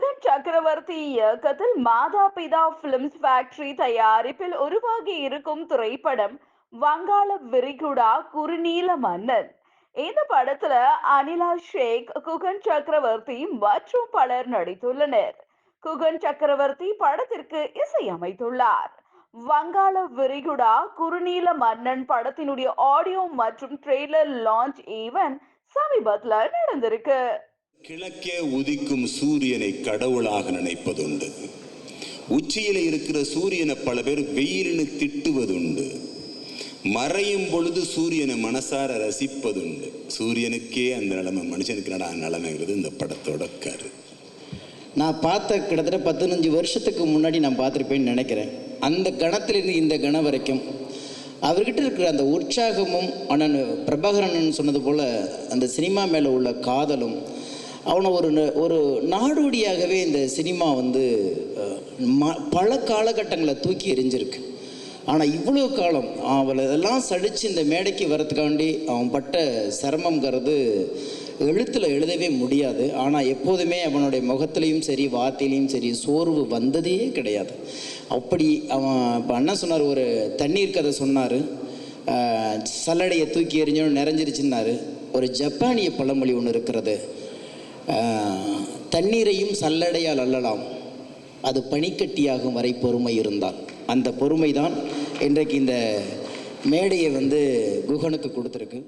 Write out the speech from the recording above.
சக்கரவர்த்தி இயக்கத்தில் மாதா பிதா பிலிம்ஸ் ஃபேக்டரி தயாரிப்பில் உருவாகி இருக்கும் திரைப்படம் வங்காள விரிகுடா குறுநீல மன்னன். இந்த படத்துல அனிலா ஷேக் குகன் சக்கரவர்த்தி மற்றும் பலர் நடித்துள்ளனர். குகன் சக்கரவர்த்தி படத்திற்கு இசையமைத்துள்ளார். வங்காள விரிகுடா குறுநீல மன்னன் படத்தினுடைய ஆடியோ மற்றும் ட்ரெய்லர் லான்ச் ஈவன் சமீபத்துல நடந்திருக்கு. கிழக்கே உதிக்கும் சூரியனை கடவுளாக நினைப்பதுண்டு. உச்சியில் இருக்கிற சூரியனை பல பேர் வெயில்னு திட்டுவதுண்டு. மறையும் பொழுது சூரியனை மனசார ரசிப்பதுண்டு. சூரியனுக்கே அந்த நிலைமை மனுஷனுக்கு நடா நிலைமைங்கிறது இந்த படத்தோட கரு. நான் பார்த்த கிட்டத்தட்ட பதினஞ்சு வருஷத்துக்கு முன்னாடி நான் பார்த்துருப்பேன்னு நினைக்கிறேன். அந்த கணத்திலிருந்து இந்த கணம் வரைக்கும் அவர்கிட்ட இருக்கிற அந்த உற்சாகமும் அண்ணன் பிரபாகரன் சொன்னது போல் அந்த சினிமா மேலே உள்ள காதலும் அவனை ஒரு ந- ஒரு நாடோடியாகவே இந்த சினிமா வந்து ம பல காலகட்டங்களை தூக்கி எரிஞ்சிருக்கு ஆனால் இவ்வளோ காலம் அவளை இதெல்லாம் சடித்து இந்த மேடைக்கு வரத்துக்காண்டி அவன் பட்ட சிரமங்கிறது எழுத்தில் எழுதவே முடியாது. ஆனால் எப்போதுமே அவனுடைய முகத்துலேயும் சரி வார்த்தையிலையும் சரி சோர்வு வந்ததே கிடையாது. அப்படி அவன் இப்போ அண்ணன் சொன்னார் ஒரு தண்ணீர் கதை சொன்னார். சல்லடையை தூக்கி எறிஞ்சோன்னு நிறைஞ்சிருச்சுன்னாரு. ஒரு ஜப்பானிய பழமொழி ஒன்று இருக்கிறது. தண்ணீரையும் சல்லடையால் அள்ளலாம். அது பனிக்கட்டியாகும் வரை பொறுமை இருந்தால். அந்த பொறுமை தான் இன்றைக்கு இந்த மேடையை வந்து குகனுக்கு கொடுத்துருக்கு.